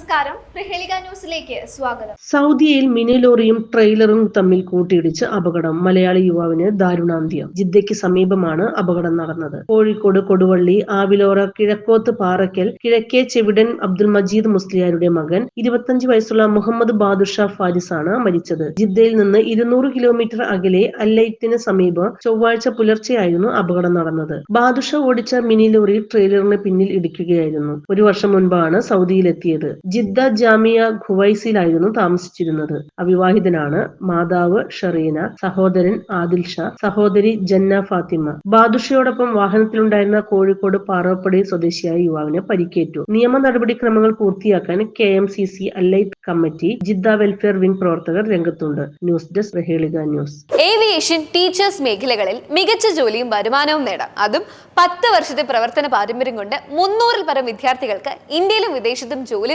നമസ്കാരം. ന്യൂസിലേക്ക് സ്വാഗതം. സൗദിയിൽ മിനി ലോറിയും ട്രെയിലറും തമ്മിൽ കൂട്ടിയിടിച്ച് അപകടം. മലയാളി യുവാവിന് ദാരുണാന്ത്യം. ജിദ്ദയ്ക്ക് സമീപമാണ് അപകടം നടന്നത്. കോഴിക്കോട് കൊടുവള്ളി ആവിലോറ കിഴക്കോത്ത് പാറയ്ക്കൽ കിഴക്കേ ചെവിടൻ അബ്ദുൽ മജീദ് മുസ്ലിയാരുടെ മകൻ ഇരുപത്തഞ്ച് വയസ്സുള്ള മുഹമ്മദ് ബാദുഷാ ഫാരിസ് ആണ് മരിച്ചത്. ജിദ്ദയിൽ നിന്ന് ഇരുന്നൂറ് കിലോമീറ്റർ അകലെ അല്ലൈത്തിന് സമീപം ചൊവ്വാഴ്ച പുലർച്ചെയായിരുന്നു അപകടം നടന്നത്. ബാദുഷ ഓടിച്ച മിനി ലോറി ട്രെയിലറിന് പിന്നിൽ ഇടിക്കുകയായിരുന്നു. ഒരു വർഷം മുൻപാണ് സൗദിയിലെത്തിയത്. ജിദ്ദ ജാമിയ ഖുവൈസിലായിരുന്നു താമസിച്ചിരുന്നത്. അവിവാഹിതനാണ് മാതാവ് ഷറീന സഹോദരൻ ആദിൽ ഷാ സഹോദരി ജന്ന ഫാത്തിമ. ബാദുഷയോടൊപ്പം വാഹനത്തിലുണ്ടായിരുന്ന കോഴിക്കോട് പാറവപ്പടി സ്വദേശിയായ യുവാവിന് പരിക്കേറ്റു. നിയമ നടപടിക്രമങ്ങൾ പൂർത്തിയാക്കാൻ കെ എം സി സി അലൈറ്റ് കമ്മിറ്റി ജിദ്ദ വെൽഫെയർ വിംഗ് പ്രവർത്തകർ രംഗത്തുണ്ട്. ന്യൂസ് ഡെസ്ക് റഹേളിക ന്യൂസ്. ഏവിയേഷൻ ടീച്ചേഴ്സ് മേഖലകളിൽ മികച്ച ജോലിയും വരുമാനവും നേടാം. അതും പത്ത് വർഷത്തെ പ്രവർത്തന പാരമ്പര്യം കൊണ്ട് മുന്നൂറിൽ പരം വിദ്യാർത്ഥികൾക്ക് ഇന്ത്യയിലും വിദേശത്തും ജോലി